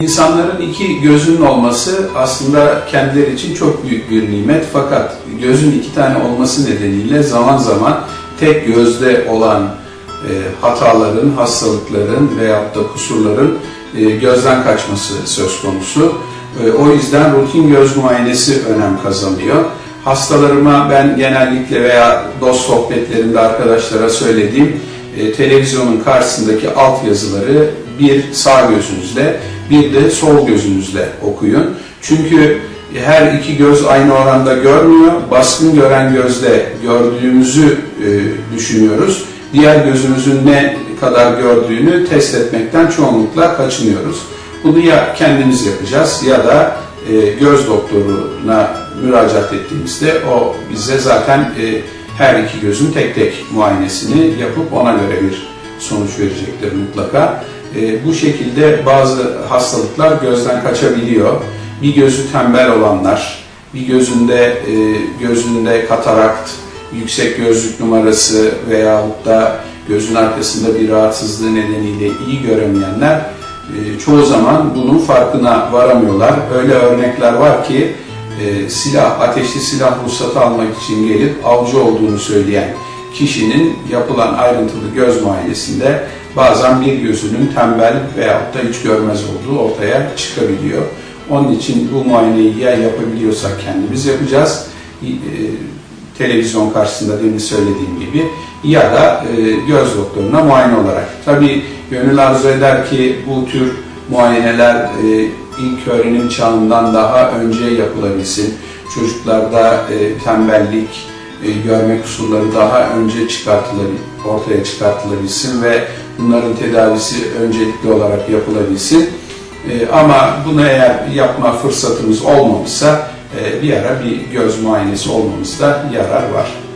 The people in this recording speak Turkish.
İnsanların iki gözünün olması aslında kendileri için çok büyük bir nimet fakat gözün iki tane olması nedeniyle zaman zaman tek gözde olan e, hataların, hastalıkların veyahut da kusurların e, gözden kaçması söz konusu. E, o yüzden rutin göz muayenesi önem kazanıyor. Hastalarıma ben genellikle veya dost sohbetlerinde arkadaşlara söylediğim televizyonun karşısındaki alt yazıları bir sağ gözünüzle bir de sol gözünüzle okuyun. Çünkü her iki göz aynı oranda görmüyor. Baskın gören gözle gördüğümüzü e, düşünüyoruz. Diğer gözümüzün ne kadar gördüğünü test etmekten çoğunlukla kaçınıyoruz. Bunu ya kendimiz yapacağız ya da e, göz doktoruna müracaat ettiğimizde o bize zaten e, her iki gözün tek tek muayenesini yapıp ona göre bir sonuç verecektir mutlaka. E, bu şekilde bazı hastalıklar gözden kaçabiliyor. Bir gözü tembel olanlar, bir gözünde e, gözünde katarakt, yüksek gözlük numarası veyahut da gözün arkasında bir rahatsızlığı nedeniyle iyi göremeyenler e, çoğu zaman bunun farkına varamıyorlar. Öyle örnekler var ki e, silah, ateşli silah ruhsatı almak için gelip avcı olduğunu söyleyen kişinin yapılan ayrıntılı göz muayenesinde bazen bir gözünün tembel veyahut da hiç görmez olduğu ortaya çıkabiliyor. Onun için bu muayeneyi ya yapabiliyorsak kendimiz yapacağız, e, televizyon karşısında demin söylediğim gibi ya da e, göz doktoruna muayene olarak. Tabii gönül arzu eder ki bu tür muayeneler e, ilk öğrenim çağından daha önce yapılabilsin. Çocuklarda e, tembellik, e, görme kusurları daha önce çıkartılabil, ortaya çıkartılabilsin ve bunların tedavisi öncelikli olarak yapılabilsin. E, ama bunu eğer yapma fırsatımız olmamışsa e, bir ara bir göz muayenesi olmamızda yarar var.